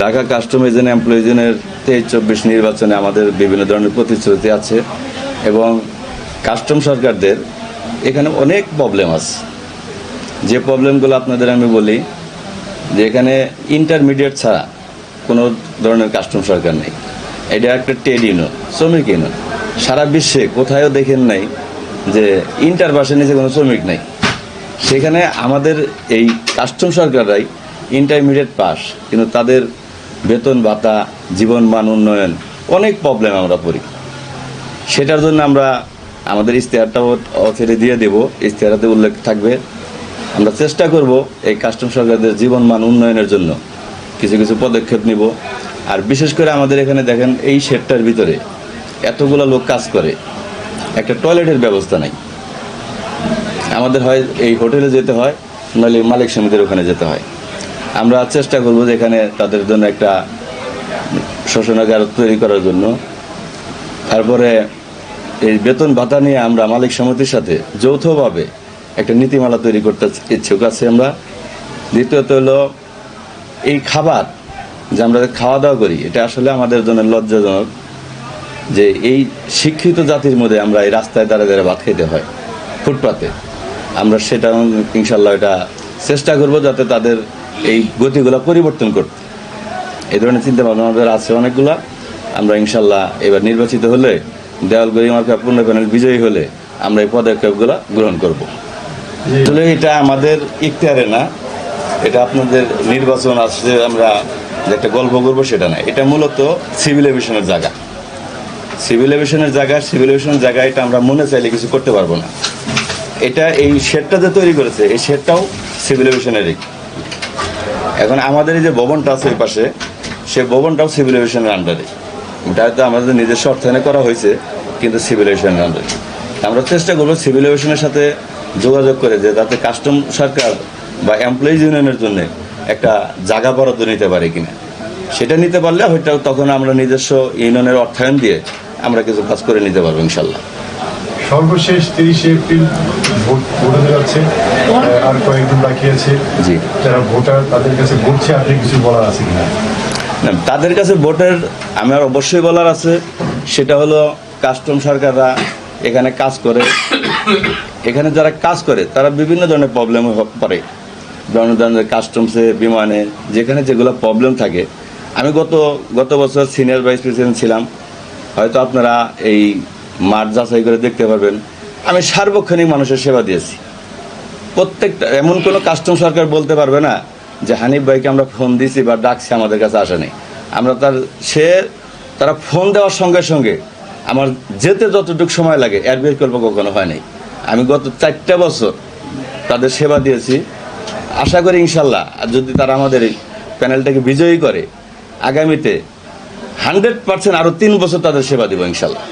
Dhaka custom agent এমপ্লয়িজনের তেইশ চব্বিশ নির্বাচনে আমাদের বিভিন্ন ধরনের প্রতিশ্রুতি আছে এবং কাস্টম সরকারদের এখানে অনেক প্রবলেম আছে। যে প্রবলেমগুলো আপনাদের আমি বলি যে এখানে ইন্টারমিডিয়েট ছাড়া কোনো ধরনের কাস্টম সরকার নেই। এটা একটা ট্রেড ইউনিয়ন শ্রমিক ইউনিয়ন সারা বিশ্বে কোথায়ও দেখেন নাই যে ইন্টার পাশে নিচে কোনো শ্রমিক নেই। সেখানে আমাদের এই কাস্টম সরকাররাই ইন্টারমিডিয়েট পাস, কিন্তু তাদের বেতন ভাতা, জীবন মান উন্নয়ন, অনেক প্রবলেম আমরা পড়ি। সেটার জন্য আমরা আমাদের ইশতেহারটাও অফেরে দিয়ে দেব। ইশতেহারাতে উল্লেখ থাকবে। আমরা চেষ্টা করব এই কাস্টম সরকারদের জীবন মান উন্নয়নের জন্য কিছু কিছু পদক্ষেপ নিব। আর বিশেষ করে আমাদের এখানে দেখেন, এই শেডটার ভিতরে এতগুলো লোক কাজ করে। একটা টয়লেটের ব্যবস্থা নাই। আমাদের হয় এই হোটেলে যেতে হয় নইলে মালিক সমিতির ওখানে যেতে হয়। আমরা চেষ্টা করব যে এখানে তাদের জন্য একটা শোষণাগার তৈরি করার জন্য। তারপরে এই বেতন ভাতা নিয়ে আমরা মালিক সমিতির সাথে যৌথভাবে একটা নীতিমালা তৈরি করতে ইচ্ছুক আছি আমরা। দ্বিতীয়ত হলো এই খাবার যে আমরা খাওয়া দাওয়া করি, এটা আসলে আমাদের জন্য লজ্জাজনক যে এই শিক্ষিত জাতির মধ্যে আমরা এই রাস্তায় দাঁড়িয়ে দাঁড়িয়ে ভাত খেতে হয়, ফুটপাতে। আমরা সেটা ইনশাল্লাহ এটা চেষ্টা করব যাতে তাদের এই গতিগুলো পরিবর্তন করতে। এই ধরনের চিন্তা ভাবনা আমাদের আছে অনেকগুলা। আমরা ইনশাল্লাহ এবার নির্বাচিত হলে দেওয়াল গরিমার মার্কা পূর্ণ প্যানেল বিজয়ী হলে আমরা এই পদক্ষেপগুলো গ্রহণ করব। আসলে এটা আমাদের ইখতিয়ারে না, এটা আপনাদের নির্বাচন আসছে আমরা একটা গল্প করব সেটা না। এটা মূলত সিভিল এভিশনের জায়গা। সিভিল এভিশনের জায়গা, সিভিল এভিশনের জায়গা, এটা আমরা মনে চাইলে কিছু করতে পারব না। এটা এই শেডটা যে তৈরি করেছে, এই শেডটাও সিভিল এভিশনেরই এখন আমাদের এই যে ভবনটা আছে ওই পাশে, সে ভবনটাও সিভিল এভিশনের আন্ডারে ওটা হয়তো আমাদের নিজস্ব অর্থায়নে করা হয়েছে, কিন্তু সিভিল এভিশনের আন্ডারে আমরা চেষ্টা করব সিভিল এভিশনের সাথে যোগাযোগ করে যে যাতে কাস্টম সরকার বা এমপ্লয়িজ ইউনিয়নের জন্য একটা জায়গা বরাদ্দ নিতে পারে কিনা। সেটা নিতে পারলে হয়তো তখন আমরা নিজস্ব ইউনিয়নের অর্থায়ন দিয়ে আমরা কিছু কাজ করে নিতে পারব ইনশাল্লাহ। সর্বশেষ তিরিশে এপ্রিল ভোট ভোট হতে যাচ্ছে আর কয়েকদিন বাকি আছে জি। যারা ভোটার তাদের কাছে ভোটছে আপনি কিছু বলার আছে কিনা? না, তাদের কাছে ভোটের আমার অবশ্যই বলার আছে। সেটা হলো কাস্টম সরকাররা এখানে কাজ করে। এখানে যারা কাজ করে তারা বিভিন্ন ধরনের প্রবলেম পারে বিভিন্ন ধরনের কাস্টমসে বিমানে যেখানে যেগুলো প্রবলেম থাকে। আমি গত গত বছর সিনিয়র ভাইস প্রেসিডেন্ট ছিলাম। হয়তো আপনারা এই মাঠ যাচাই করে দেখতে পারবেন। আমি সার্বক্ষণিক মানুষের সেবা দিয়েছি। প্রত্যেকটা, এমন কোনো কাস্টম সরকার বলতে পারবে না যে, হানিফ ভাইকে আমরা ফোন দিয়েছি বা ডাকছি, আমাদের কাছে আসেনি আমরা তার, সে তারা ফোন দেওয়ার সঙ্গে সঙ্গে আমার যেতে যতটুকু সময় লাগে, এর বিকল্প কখনো হয় নাই। আমি গত চারটা বছর তাদের সেবা দিয়েছি। আশা করি ইনশাল্লাহ যদি তারা আমাদের এই প্যানেলটাকে বিজয়ী করে, আগামীতে হান্ড্রেড পার্সেন্ট আরও তিন বছর তাদের সেবা দিব ইনশাল্লাহ।